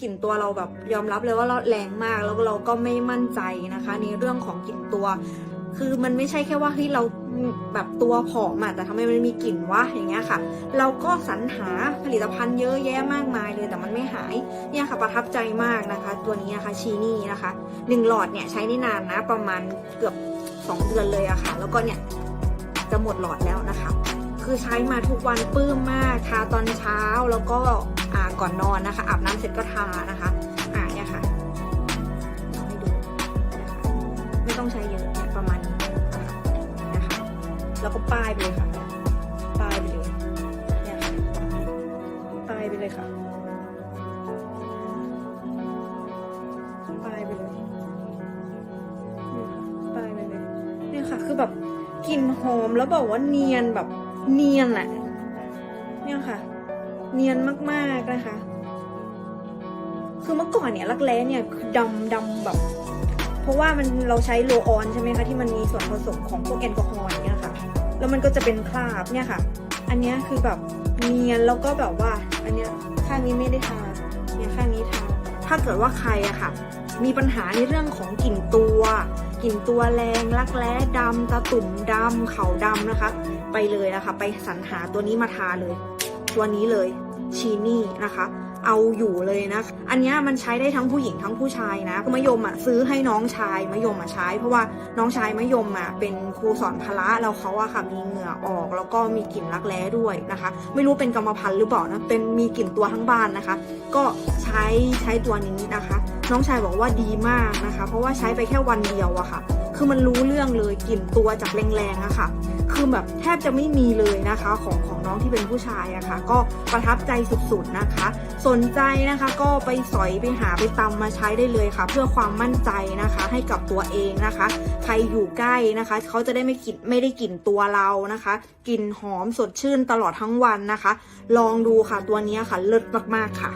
กลิ่นตัวเราแบบยอมรับเลยว่าเราแรงมากแล้วเราก็ไม่มั่นใจนะคะ ในเรื่องของกลิ่นตัว คือมันไม่ใช่แค่ว่าเฮ้ยเราแบบตัวผอมอะแต่ทำไมมันมีกลิ่นวะอย่างเงี้ยค่ะ เราก็สรรหาผลิตภัณฑ์เยอะแยะมากมายเลยแต่มันไม่หายเนี่ยค่ะประทับใจมากนะคะ ตัวนี้นะคะชีนี่นะคะหนึ่งหลอดเนี่ยใช้ได้นานนะประมาณเกือบสองเดือนเลยอะค่ะ แล้วก็เนี่ยจะหมดหลอดแล้วนะคะ คือใช้มาทุกวันปื้มมากทาตอนเช้าแล้วก็ ก่อนนอนนะคะ อาบน้ำเสร็จก็ทานะคะอ่าเนี่ยค่ะลองให้ดูนะคะไม่ต้องใช้เยอะเนี่ยประมาณนี้นะคะแล้วก็ป้ายไปเลยค่ะ ป้ายไปเลยเนี่ยค่ะป้ายไปเลยค่ะป้ายไปเลยนี่ค่ะป้ายไปเลยเนี่ยค่ะ คือแบบกลิ่นหอมแล้วบอกว่าเนียนแบบเนียนแหละ เนี่ยค่ะ เนียนมากๆนะคะ คือเมื่อก่อนเนี่ยรักแร้เนี่ยคือดำดำแบบ เพราะว่ามันเราใช้โลออนใช่ไหมคะที่มันมีส่วนผสมของพวกแอลกอฮอล์เงี้ยค่ะ แล้วมันก็จะเป็นคราบเนี่ยค่ะ อันนี้คือแบบเนียนแล้วก็แบบว่า อันเนี้ยข้างนี้ไม่ได้ทาเนี่ยข้างนี้ทาถ้าเกิดว่าใครอะค่ะ มีปัญหาในเรื่องของกลิ่นตัวกลิ่นตัวแรงรักแร้ดำตาตุ่มดำเขาดำนะคะ ไปเลยนะคะ ไปสรรหาตัวนี้มาทาเลย ตัวนี้เลยชีนี่นะคะ เอาอยู่เลยนะ อันนี้มันใช้ได้ทั้งผู้หญิงทั้งผู้ชายนะมะยมอะซื้อให้น้องชายมะยมอะใช้ เพราะว่าน้องชายมะยมอะเป็นครูสอนพละแล้วเขาอะค่ะมีเหงื่อออก แล้วก็มีกลิ่นรักแร้ด้วยนะคะ ไม่รู้เป็นกรรมพันธุ์หรือเปล่านะเป็นมีกลิ่นตัวทั้งบ้านนะคะ ก็ใช้ใช้ตัวนี้นะคะ น้องชายบอกว่าดีมากนะคะ เพราะว่าใช้ไปแค่วันเดียวอะค่ะ คือมันรู้เรื่องเลยกลิ่นตัวจากแรงๆอะค่ะ คือแบบแทบจะไม่มีเลยนะคะของของน้องที่เป็นผู้ชายอะค่ะ ก็ประทับใจสุดๆนะคะ สนใจนะคะก็ไปสอยไปหาไปตำมาใช้ได้เลยค่ะ เพื่อความมั่นใจนะคะ ให้กับตัวเองนะคะ ใครอยู่ใกล้นะคะ เขาจะได้ไม่กลิ่นไม่ได้กลิ่นตัวเรานะคะกลิ่นหอมสดชื่นตลอดทั้งวันนะคะ ลองดูค่ะตัวนี้ค่ะเลิศมากๆค่ะ